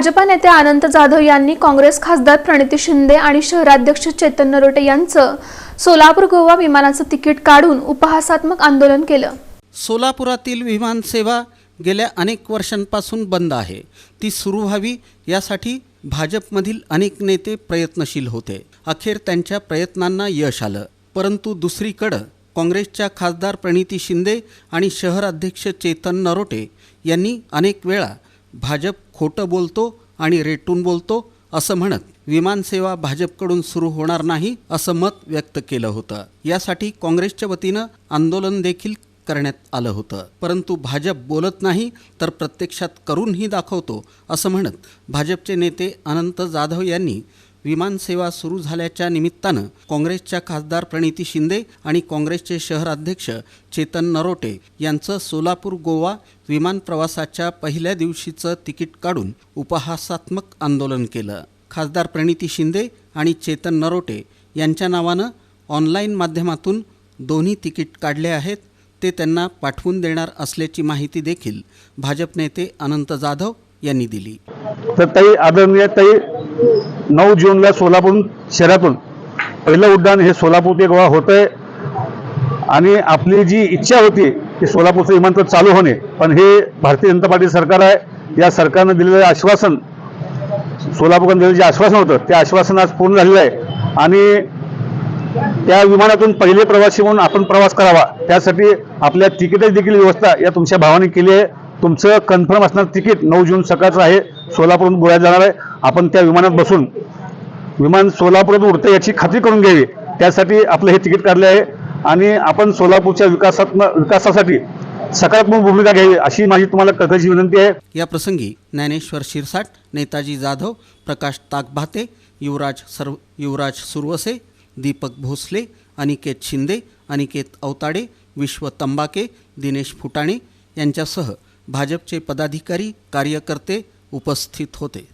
भाजपा नेते अनंत जाधव यांनी काँग्रेस खासदार प्रणिती शिंदे आणि शहराध्यक्ष चेतन नरोटे यांचं सोलापूर गोवा विमानाचं तिकीट काढून उपहासात्मक आंदोलन केलं. सोलापुरातील विमानसेवा गेल्या अनेक वर्षांपासून बंद आहे. ती सुरू व्हावी यासाठी भाजपमधील अनेक नेते प्रयत्नशील होते. अखेर त्यांच्या प्रयत्नांना यश आलं. परंतु दुसरीकडं काँग्रेसच्या खासदार प्रणिती शिंदे आणि शहर अध्यक्ष चेतन नरोटे यांनी अनेक वेळा भाजप खोटं बोलतो आणि रेटून बोलतो असं म्हणत विमानसेवा भाजपकडून सुरू होणार नाही असं मत व्यक्त केलं होतं. यासाठी काँग्रेसच्या वतीनं आंदोलन देखील करण्यात आलं होतं. परंतु भाजप बोलत नाही तर प्रत्यक्षात करूनही दाखवतो असं म्हणत भाजपचे नेते अनंत जाधव यांनी विमानसेवा सुरू झाल्याच्या निमित्तानं काँग्रेसच्या खासदार प्रणिती शिंदे आणि काँग्रेसचे शहर अध्यक्ष चेतन नरोटे यांचं सोलापूर गोवा विमान प्रवासाच्या पहिल्या दिवशीचं तिकीट काढून उपहासात्मक आंदोलन केलं. खासदार प्रणिती शिंदे आणि चेतन नरोटे यांच्या नावानं ऑनलाईन माध्यमातून दोन्ही तिकीट काढले आहेत ते त्यांना पाठवून देणार असल्याची माहिती देखील भाजप नेते अनंत जाधव यांनी दिली. तर ताई आदरणीय ताई नऊ जूनला सोलापूर शहरातून. पहिलं उड्डाण हे सोलापूर ते गोवा होत आहे आणि आपली जी इच्छा होती की सोलापूरचं विमानतळ चालू होणे पण हे भारतीय जनता पार्टी सरकार आहे. या सरकारनं दिलेलं आश्वासन सोलापूरकडून दिलेलं जे आश्वासन होतं ते आश्वासन आज पूर्ण झालेलं आहे. आणि त्या विमानातून पहिले प्रवासी म्हणून आपण प्रवास करावा. त्यासाठी आपल्या तिकीटच देखील व्यवस्था या तुमच्या भावाने केली आहे. तुमचं कन्फर्म असणार तिकीट नऊ जून सकाळचं आहे. सोलापूरहून गोव्यात जाणार आहे. आपण त्या विमानात बसून विमान सोलापुरात उडतं याची खात्री करून घ्यावी. त्यासाठी आपलं हे तिकीट काढले आहे. आणि आपण सोलापूरच्या विकासात्मक विकासासाठी सकारात्मक भूमिका घ्यावी अशी माझी तुम्हाला कथाची विनंती आहे. या प्रसंगी ज्ञानेश्वर शिरसाट नेताजी जाधव प्रकाश ताकभाते युवराज सर्व युवराज सुरवसे दीपक भोसले अनिकेत शिंदे अनिकेत अवताडे विश्व तंबाके दिनेश फुटाणे यांच्यासह भाजपचे पदाधिकारी कार्यकर्ते उपस्थित होते.